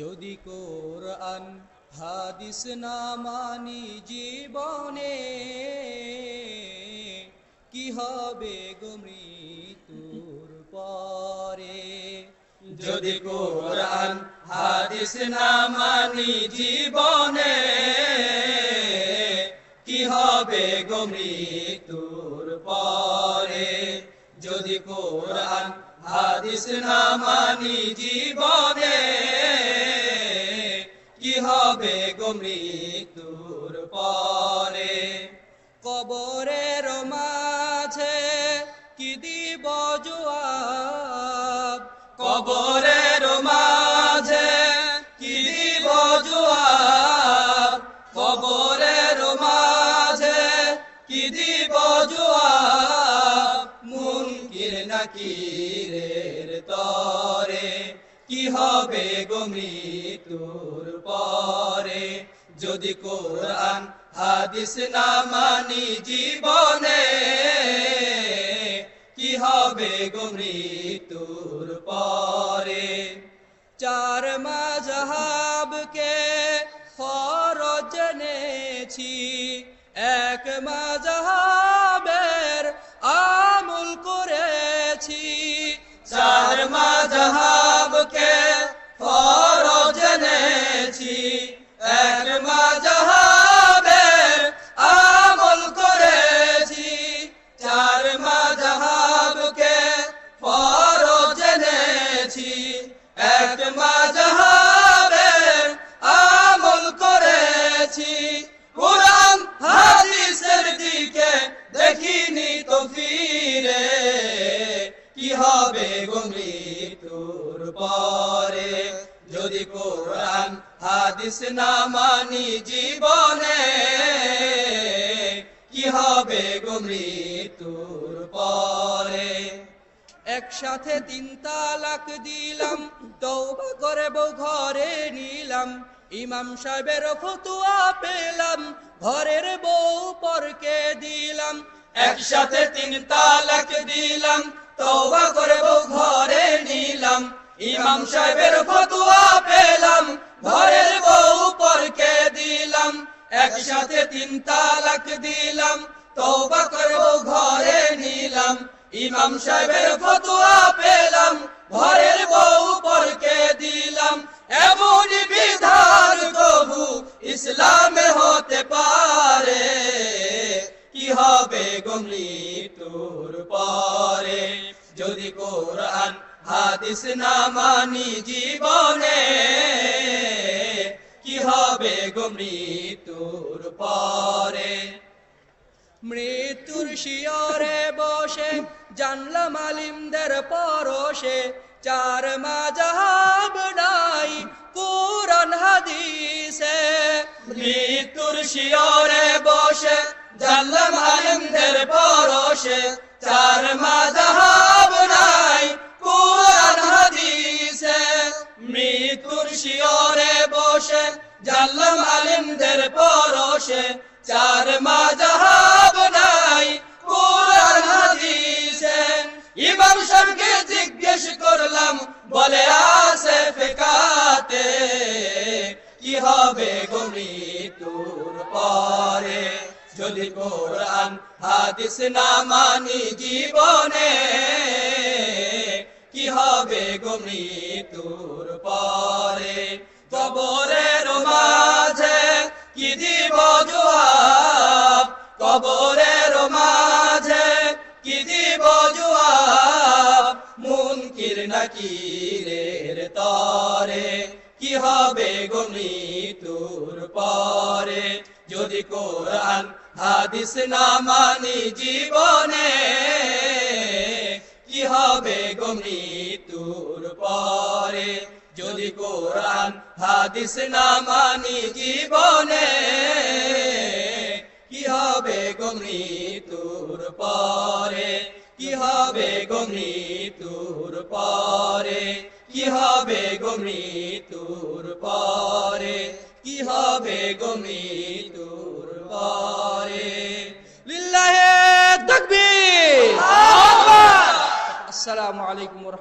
যদি কোরআন, হাদিস না মানি জীবনে, কি হবে গো মৃত্যুর পরে? যদি কোরআন, হাদিস না মানি জীবনে, কি হবে গো পরে? যদি কোরআন, হাদিস না মানি জীবনে হবে গো মৃত্যুর পরে। কবরের মাঝে কি দিব জবাব? কবরের মাঝে কি দিব জবাব? কবরের মাঝে কি দিব জবাব? মুনকির নাকিরের তরে। কি হবে গো মৃত্যুর পরে? যদি কোরআন, হাদিস না মানি জীবনে, কি হবে গো মৃত্যুর পরে? চার মাঝহাবকে ফরজ জেনেছি এক মাঝহাবের ما جاء কোরআন, হাদিস না মানি জীবনে, কি হবে গো মৃত্যুর পরে? একসাথে তিন তালাক দিলাম তৌবা করে বউ ঘরে নিলাম, ইমাম সাহেবের ফতুয়া পেলাম, ঘরের বউ পরকে দিলাম। একসাথে তিন তালাক দিলাম, তওবা করে বউ ঘরে নিলাম, ইমাম সাহেবের ফতোয়া পেলাম ঘরের বউ পরকে দিলাম, একসাথে তিন তালাক দিলাম, তওবা করে বউ ঘরে নিলাম, ইমাম সাহেবের ফতোয়া পেলাম, ঘরের বউ পরকে দিলাম, এমন বিধান কবু ইসলামে হতে পারে। কি হবে গমলি তোর পরে? যদি কোরআন, হাদিস না মানি জীবনে, কি হবে গমলি তোর পরে? মৃত্যুর শিয়রে বসে জানলাম আলিমদের পরশে চার মাজাহাব নাই কোরআন, হাদিসে। মৃত্যুর শিয়রে বসে জানলাম আলিমদের পরশে পরশে চার মাযহাব নাই, কোরআন, হাদিসে। ইমাম সাহেবকে জিজ্ঞেস করলাম, বলে আসে ফেকাতে, কি হবে গমি তোর পরে? যদি কোরআন, হাদিস না মানি জীবনে, কি হবে গমি তোর পরে? কবরের মুনকির নাকিরের তরে? কি হবে গনি তোর পরে? যদি কোরআন, হাদিস না মানি জীবনে, কি হবে গনি তোর পরে? যদি কোরআন, হাদিস না মানি জীবনে, কি হবে গমনি তোর পরে? কি হবে গমনি তোর পরে? কি হবে গো তোর পরে? কি হবে গো তোর পরে? লিল্লাহে তাকবীর! আসসালামু আলাইকুম ওয়া